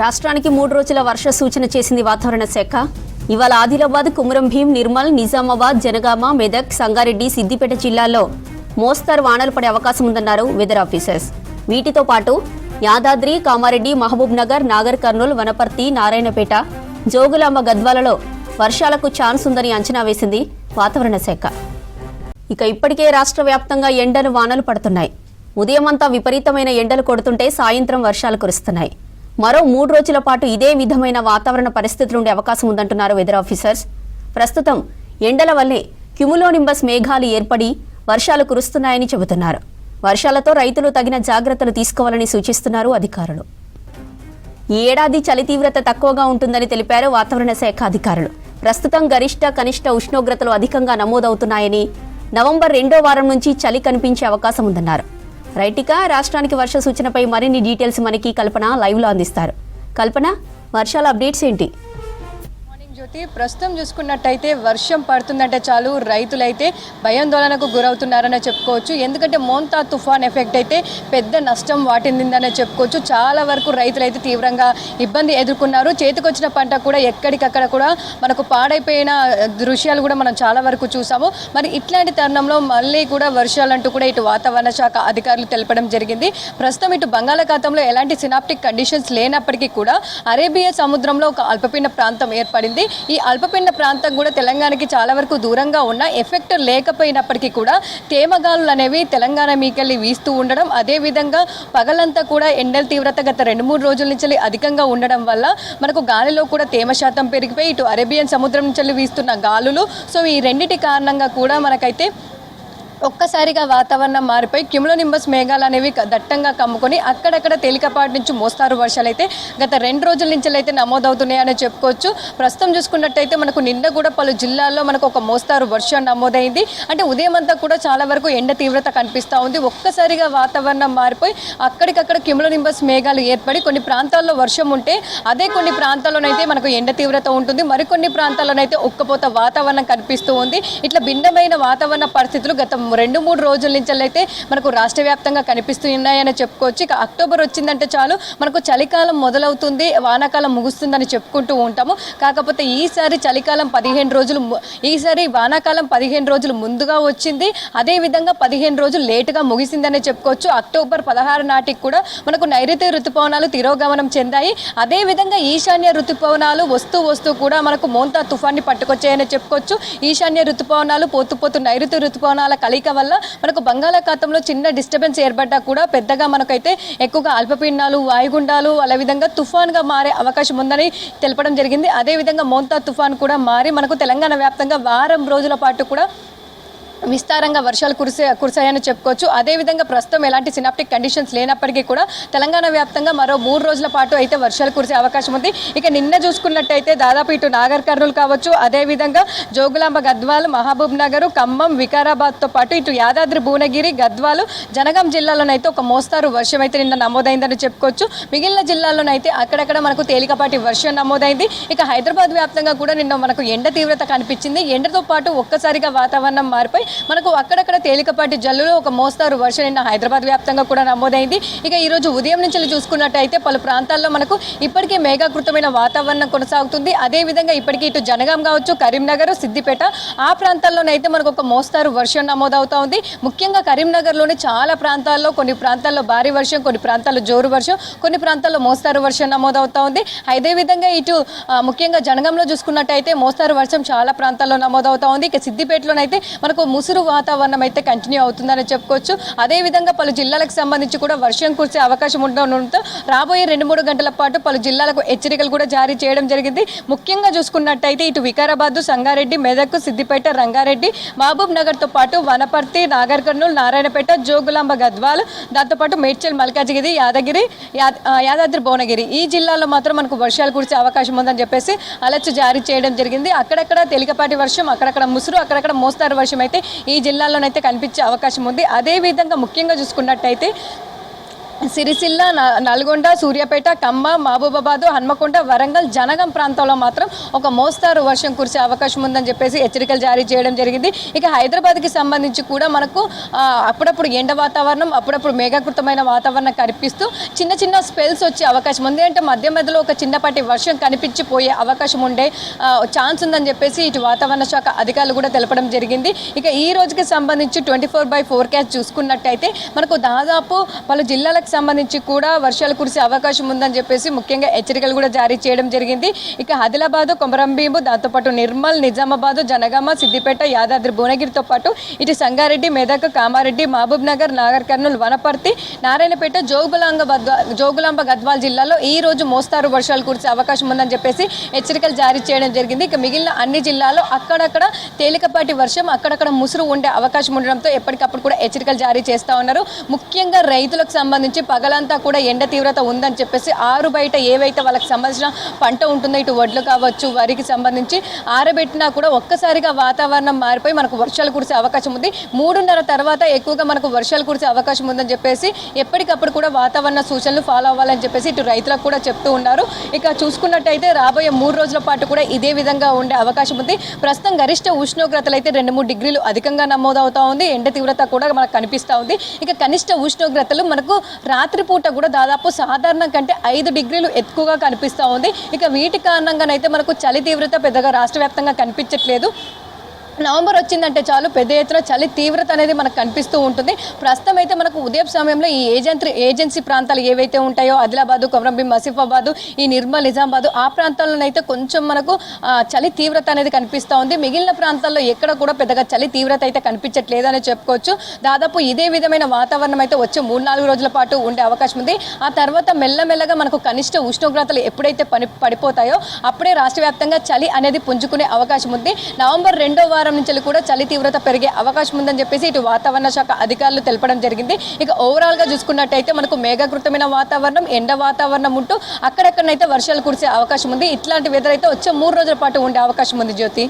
రాష్ట్రానికి మూడు రోజుల వర్ష సూచన చేసింది వాతావరణ శాఖ. ఇవాళ ఆదిలాబాద్ కుమురం భీం నిర్మల్ నిజామాబాద్ జనగామ మెదక్ సంగారెడ్డి సిద్దిపేట జిల్లాల్లో మోస్తరు వానలు పడే అవకాశం ఉందన్నారు వెదర్ ఆఫీసర్స్. వీటితో పాటు యాదాద్రి కామారెడ్డి మహబూబ్ నగర్ నాగర్ కర్నూలు వనపర్తి నారాయణపేట జోగులాంబ గద్వాలలో వర్షాలకు ఛాన్స్ ఉందని అంచనా వేసింది వాతావరణ శాఖ. ఇక ఇప్పటికే రాష్ట్ర వ్యాప్తంగా ఎండలు వానలు పడుతున్నాయి. ఉదయమంతా విపరీతమైన ఎండలు కొడుతుంటే సాయంత్రం వర్షాలు కురుస్తున్నాయి. మరో మూడు రోజుల పాటు ఇదే విధమైన వాతావరణ పరిస్థితులు ఉండే అవకాశం ఉందంటున్నారు వెదర్ ఆఫీసర్స్ ప్రస్తుతం ఎండల వల్లే క్యుములోనింబస్ మేఘాలు ఏర్పడి వర్షాలు కురుస్తున్నాయని చెబుతున్నారు. వర్షాలతో రైతులు తగిన జాగ్రత్తలు తీసుకోవాలని సూచిస్తున్నారు అధికారులు. ఈ ఏడాది చలి తీవ్రత తక్కువగా ఉంటుందని తెలిపారు వాతావరణ శాఖ అధికారులు. ప్రస్తుతం గరిష్ట కనిష్ట ఉష్ణోగ్రతలు అధికంగా నమోదవుతున్నాయని నవంబర్ రెండో వారం నుంచి చలి కనిపించే అవకాశం ఉందన్నారు. రైటిక రాష్ట్రానికి వర్ష సూచనపై మరిన్ని డీటెయిల్స్ మనకి కల్పన లైవ్లో అందిస్తారు. కల్పన వర్షాల అప్డేట్స్ ఏంటి? జ్యోతి ప్రస్తుతం చూసుకున్నట్టయితే వర్షం పడుతుందంటే చాలు. రైతులైతే భయాందోళనకు గురవుతున్నారనే చెప్పుకోవచ్చు. ఎందుకంటే మోంతా తుఫాన్ ఎఫెక్ట్ అయితే పెద్ద నష్టం వాటిందిందనే చెప్పుకోవచ్చు. చాలా వరకు రైతులైతే తీవ్రంగా ఇబ్బంది ఎదుర్కొన్నారు. చేతికొచ్చిన పంట కూడా ఎక్కడికక్కడ కూడా మనకు పాడైపోయిన దృశ్యాలు కూడా మనం చాలా వరకు చూసాము. మరి ఇట్లాంటి తరుణంలో మళ్ళీ కూడా వర్షాలంటూ కూడా ఇటు వాతావరణ శాఖ అధికారులు తెలపడం జరిగింది. ప్రస్తుతం ఇటు బంగాళాఖాతంలో ఎలాంటి సినాప్టిక్ కండిషన్స్ లేనప్పటికీ కూడా అరేబియా సముద్రంలో ఒక అల్పపీడన ప్రాంతం ఏర్పడింది. ఈ అల్పపీడన ప్రాంతం కూడా తెలంగాణకి చాలా వరకు దూరంగా ఉన్న ఎఫెక్ట్ లేకపోయినప్పటికీ కూడా తేమగాలులు అనేవి తెలంగాణ మీకెళ్ళి వీస్తూ ఉండడం అదేవిధంగా పగలంతా కూడా ఎండల తీవ్రత గత రెండు మూడు రోజుల నుంచి అధికంగా ఉండడం వల్ల మనకు గాలిలో కూడా తేమ శాతం పెరిగిపోయి ఇటు అరేబియన్ సముద్రం నుంచి వీస్తున్న గాలులు. సో ఈ రెండింటి కారణంగా కూడా మనకైతే ఒక్కసారిగా వాతావరణం మారిపోయి క్యుములోనింబస్ మేఘాలు అనేవి దట్టంగా కమ్ముకొని అక్కడక్కడ తేలికపాటి నుంచి మోస్తారు వర్షాలు అయితే. గత రెండు రోజుల నుంచి అయితే నమోదవుతున్నాయని చెప్పుకోవచ్చు. ప్రస్తుతం చూసుకున్నట్టయితే మనకు నిన్న కూడా పలు జిల్లాల్లో మనకు ఒక మోస్తారు వర్షం నమోదైంది. అంటే ఉదయం అంతా కూడా చాలా వరకు ఎండ తీవ్రత కనిపిస్తూ ఉంది. ఒక్కసారిగా వాతావరణం మారిపోయి అక్కడికక్కడ క్యుములోనింబస్ మేఘాలు ఏర్పడి కొన్ని ప్రాంతాల్లో వర్షం ఉంటే అదే కొన్ని ప్రాంతాల్లోనైతే మనకు ఎండ తీవ్రత ఉంటుంది. మరికొన్ని ప్రాంతాల్లోనైతే ఒక్కపోత వాతావరణం కనిపిస్తూ ఉంది. ఇట్లా భిన్నమైన వాతావరణ పరిస్థితులు గత రెండు మూడు రోజుల నుంచి అయితే మనకు రాష్ట్ర వ్యాప్తంగా కనిపిస్తున్నాయని చెప్పుకోవచ్చు. ఇక అక్టోబర్ వచ్చిందంటే చాలు మనకు చలికాలం మొదలవుతుంది వానాకాలం ముగుస్తుందని చెప్పుకుంటూ ఉంటాము. కాకపోతే ఈసారి చలికాలం పదిహేను రోజులు ఈసారి వానాకాలం పదిహేను రోజులు ముందుగా వచ్చింది. అదేవిధంగా పదిహేను రోజులు లేటుగా ముగిసిందనే చెప్పుకోవచ్చు. అక్టోబర్ పదహారు నాటికి కూడా మనకు నైరుతి ఋతుపవనాలు తిరోగమనం చెందాయి. అదేవిధంగా ఈశాన్య ఋతుపవనాలు వస్తూ వస్తూ కూడా మనకు మోంతా తుఫాన్ని పట్టుకొచ్చాయని చెప్పుకోవచ్చు. ఈశాన్య ఋతుపవనాలు పోతు పోతు నైరుతి ఋతుపవనాల కలయిక వల్ల మనకు బంగాళాఖాతంలో చిన్న డిస్టర్బెన్స్ ఏర్పడ్డా కూడా పెద్దగా మనకైతే ఎక్కువగా అల్పపీండాలు వాయుగుండాలు అలా విధంగా తుఫాన్గా మారే అవకాశం ఉందని తెలపడం జరిగింది. అదేవిధంగా మోంతా తుఫాన్ కూడా మారి మనకు తెలంగాణ వ్యాప్తంగా వారం రోజుల పాటు కూడా విస్తారంగా వర్షాలు కురిసే కురిశాయని చెప్పుకోవచ్చు. అదేవిధంగా ప్రస్తుతం ఎలాంటి సినాప్టిక్ కండిషన్స్ లేనప్పటికీ కూడా తెలంగాణ వ్యాప్తంగా మరో మూడు రోజుల పాటు అయితే వర్షాలు కురిసే అవకాశం ఉంది. ఇక నిన్న చూసుకున్నట్టయితే దాదాపు ఇటు నాగర్ కర్నూలు కావచ్చు అదేవిధంగా జోగులాంబ గద్వాల్ మహబూబ్ నగర్ ఖమ్మం వికారాబాద్తో పాటు ఇటు యాదాద్రి భువనగిరి గద్వాలు జనగాం జిల్లాలోనైతే ఒక మోస్తారు వర్షం అయితే నిన్న నమోదైందని చెప్పుకోవచ్చు. మిగిలిన జిల్లాల్లోనైతే అక్కడక్కడ మనకు తేలికపాటి వర్షం నమోదైంది. ఇక హైదరాబాద్ వ్యాప్తంగా కూడా నిన్న మనకు ఎండ తీవ్రత కనిపించింది. ఎండతో పాటు ఒక్కసారిగా వాతావరణం మారిపోయి మనకు అక్కడక్కడ తేలికపాటి జల్లులో ఒక మోస్తారు వర్షం నిన్న హైదరాబాద్ వ్యాప్తంగా కూడా నమోదైంది. ఇక ఈ రోజు ఉదయం నుంచి చూసుకున్నట్టయితే పలు ప్రాంతాల్లో మనకు ఇప్పటికే మేఘాకృతమైన వాతావరణం కొనసాగుతుంది. అదేవిధంగా ఇప్పటికీ ఇటు జనగాం కావచ్చు కరీంనగర్ సిద్దిపేట ఆ ప్రాంతాల్లోనైతే మనకు ఒక మోస్తారు వర్షం నమోదవుతా ఉంది ముఖ్యంగా కరీంనగర్లోని చాలా ప్రాంతాల్లో కొన్ని ప్రాంతాల్లో భారీ వర్షం కొన్ని ప్రాంతాల్లో జోరు వర్షం కొన్ని ప్రాంతాల్లో మోస్తారు వర్షం నమోదవుతా ఉంది అదేవిధంగా ఇటు ముఖ్యంగా జనగంలో చూసుకున్నట్టయితే మోస్తారు వర్షం చాలా ప్రాంతాల్లో నమోదవుతా ఉంది ఇక సిద్దిపేటలోనైతే మనకు ముసురు వాతావరణం అయితే కంటిన్యూ అవుతుందని చెప్పుకోవచ్చు. అదేవిధంగా పలు జిల్లాలకు సంబంధించి కూడా వర్షం కురిసే అవకాశం ఉండడంతో రాబోయే రెండు మూడు గంటల పాటు పలు జిల్లాలకు హెచ్చరికలు కూడా జారీ చేయడం జరిగింది. ముఖ్యంగా చూసుకున్నట్టయితే ఇటు వికారాబాద్ సంగారెడ్డి మెదక్ సిద్దిపేట రంగారెడ్డి మహబూబ్ నగర్తో పాటు వనపర్తి నాగర్ కర్నూలు నారాయణపేట జోగులాంబ గద్వాల్ దాంతోపాటు మేడ్చల్ మల్కాజిగిరి యాదగిరి యాద- యాదాద్రి భువనగిరి. ఈ జిల్లాలో మాత్రం మనకు వర్షాలు కురిసే అవకాశం ఉందని చెప్పేసి అలర్ట్ జారీ చేయడం జరిగింది. అక్కడక్కడ తేలికపాటి వర్షం అక్కడక్కడ ముసురు అక్కడక్కడ మోస్తారు వర్షం అయితే ఈ జిల్లాలోనైతే కనిపించే అవకాశం ఉంది. అదేవిధంగా ముఖ్యంగా చూసుకున్నట్టయితే సిరిసిల్ల న- నల్గొండ సూర్యాపేట ఖమ్మ మహబూబాబాద్ హన్మకొండ వరంగల్ జనగం ప్రాంతంలో మాత్రం ఒక మోస్తారు వర్షం కురిసే అవకాశం ఉందని చెప్పేసి హెచ్చరికలు జారీ చేయడం జరిగింది. ఇక హైదరాబాద్కి సంబంధించి కూడా మనకు అప్పుడప్పుడు ఎండ వాతావరణం అప్పుడప్పుడు మేఘాకృతమైన వాతావరణం కనిపిస్తూ చిన్న చిన్న స్పెల్స్ వచ్చే అవకాశం ఉంది. అంటే మధ్య మధ్యలో ఒక చిన్నపాటి వర్షం కనిపించిపోయే అవకాశం ఉండే ఛాన్స్ ఉందని చెప్పేసి ఇటు వాతావరణ శాఖ అధికారులు కూడా తెలపడం జరిగింది. ఇక ఈ రోజుకి సంబంధించి ట్వంటీ ఫోర్ బై ఫోర్కాస్ట్ చూసుకున్నట్టయితే మనకు దాదాపు పలు జిల్లాలకు సంబంధించి కూడా వర్షాలు కురిసే అవకాశం ఉందని చెప్పేసి ముఖ్యంగా హెచ్చరికలు కూడా జారీ చేయడం జరిగింది. ఇక ఆదిలాబాద్ కొమరంభీము దాంతోపాటు నిర్మల్ నిజామాబాద్ జనగామ సిద్దిపేట యాదాద్రి భువనగిరితో పాటు ఇటు సంగారెడ్డి మెదక్ కామారెడ్డి మహబూబ్ నగర్ నాగర్ కర్నూలు వనపర్తి నారాయణపేట జోగులాంగ జోగులాంబ గద్వాల్ జిల్లాలో ఈ రోజు మోస్తారు వర్షాలు కురిసే అవకాశం ఉందని చెప్పేసి హెచ్చరికలు జారీ చేయడం జరిగింది. ఇక మిగిలిన అన్ని జిల్లాలో అక్కడక్కడ తేలికపాటి వర్షం అక్కడక్కడ ముసురు ఉండే అవకాశం ఉండడంతో ఎప్పటికప్పుడు కూడా హెచ్చరికలు జారీ చేస్తూ ఉన్నారు. ముఖ్యంగా రైతులకు సంబంధించి పగలంతా కూడా ఎండ తీవ్రత ఉందని చెప్పేసి ఆరు బయట ఏవైతే వాళ్ళకి సంబంధించిన పంట ఉంటుందో ఇటు వడ్లు కావచ్చు వరికి సంబంధించి ఆరబెట్టినా కూడా ఒక్కసారిగా వాతావరణం మారిపోయి మనకు వర్షాలు కురిసే అవకాశం ఉంది. మూడున్నర తర్వాత ఎక్కువగా మనకు వర్షాలు కురిసే అవకాశం ఉందని చెప్పేసి ఎప్పటికప్పుడు కూడా వాతావరణ సూచనలు ఫాలో అవ్వాలని చెప్పేసి ఇటు రైతులకు కూడా చెప్తూ ఉన్నారు. ఇక చూసుకున్నట్టయితే రాబోయే మూడు రోజుల పాటు కూడా ఇదే విధంగా ఉండే అవకాశం ఉంది. ప్రస్తుతం గరిష్ట ఉష్ణోగ్రతలు అయితే రెండు మూడు డిగ్రీలు అధికంగా నమోదవుతా ఉంది. ఎండ తీవ్రత కూడా మనకు కనిపిస్తూ ఉంది. ఇక కనిష్ట ఉష్ణోగ్రతలు మనకు రాత్రిపూట కూడా దాదాపు సాధారణం కంటే ఐదు డిగ్రీలు ఎక్కువగా కనిపిస్తూ ఉంది. ఇక వీటి కారణంగానైతే మనకు చలి తీవ్రత పెద్దగా రాష్ట్ర వ్యాప్తంగా కనిపించట్లేదు. నవంబర్ వచ్చిందంటే చాలు పెద్ద ఎత్తున చలి తీవ్రత అనేది మనకు కనిపిస్తూ ఉంటుంది. ప్రస్తుతం అయితే మనకు ఉదయం సమయంలో ఈ ఏజెన్సీ ఏజెన్సీ ప్రాంతాలు ఏవైతే ఉంటాయో ఆదిలాబాదు కొమరంభీం మసిఫాబాదు ఈ నిర్మల్ నిజామాబాదు ఆ ప్రాంతాల్లోనైతే కొంచెం మనకు చలి తీవ్రత అనేది కనిపిస్తూ ఉంది. మిగిలిన ప్రాంతాల్లో ఎక్కడ కూడా పెద్దగా చలి తీవ్రత అయితే కనిపించట్లేదని చెప్పుకోవచ్చు. దాదాపు ఇదే విధమైన వాతావరణం అయితే వచ్చే మూడు నాలుగు రోజుల పాటు ఉండే అవకాశం ఉంది. ఆ తర్వాత మెల్లమెల్లగా మనకు కనిష్ట ఉష్ణోగ్రతలు ఎప్పుడైతే పని పడిపోతాయో అప్పుడే రాష్ట్ర వ్యాప్తంగా చలి అనేది పుంజుకునే అవకాశం ఉంది. నవంబర్ రెండో వారం నుంచి కూడా చలి తీవ్రత పెరిగే అవకాశం ఉందని చెప్పేసి ఇటు వాతావరణ శాఖ అధికారులు తెలపడం జరిగింది. ఇక ఓవరాల్గా చూసుకున్నట్టయితే మనకు మేఘకృతమైన వాతావరణం ఎండ వాతావరణం ఉంటూ అక్కడెక్కడనైతే వర్షాలు కురిసే అవకాశం ఉంది. ఇట్లాంటి వెదర్ అయితే వచ్చే మూడు రోజుల పాటు ఉండే అవకాశం ఉంది జ్యోతి.